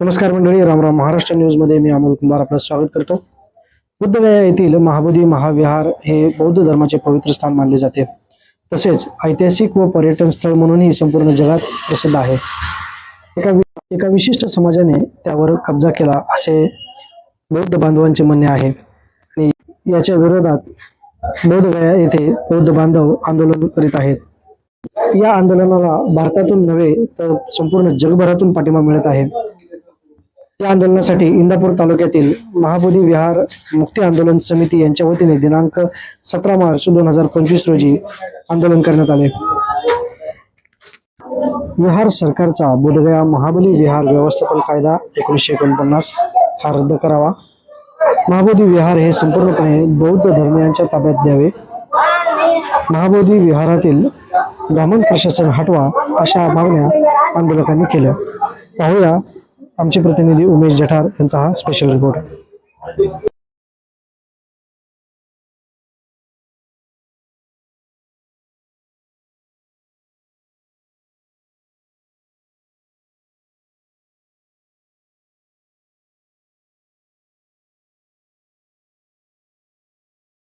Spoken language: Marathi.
नमस्कार मंडळी रामराम महाराष्ट्र न्यूजमध्ये मी अमोल कुमार आपलं स्वागत करतो. बुद्धगया येथील महाबोधी महाविहार हे बौद्ध धर्माचे पवित्र स्थान मानले जाते. तसेच ऐतिहासिक व पर्यटन स्थळ म्हणूनही संपूर्ण जगात प्रसिद्ध आहे. एका एका विशिष्ट समाजाने त्यावर कब्जा केला असे बौद्ध बांधवांचे म्हणणे आहे. आणि याच्या विरोधात बौद्धगया येथे बौद्ध बांधव आंदोलन करीत आहेत. या आंदोलनाला भारतातून नव्हे तर संपूर्ण जगभरातून पाठिंबा मिळत आहे. या आंदोलनासाठी इंदापूर तालुक्यातील महाबोधी विहार मुक्ती आंदोलन समिती यांच्या वतीने दिनांक सतरा मार्च दोन हजार पंचवीस रोजी आंदोलन करण्यात आले. विहार सरकारचा बोधगया महाबली विहार व्यवस्थापन कायदा एकोणीसशे एकोणपन्नास हा रद्द करावा. महाबोधी विहार हे संपूर्णपणे बौद्ध धर्मियांच्या ताब्यात द्यावे. महाबोधी विहारातील ब्राह्मण प्रशासन हटवा अशा मागण्या आंदोलकांनी केल्या. पाहूया आमचे प्रतिनिधी उमेश जठार यांचा हा स्पेशल रिपोर्ट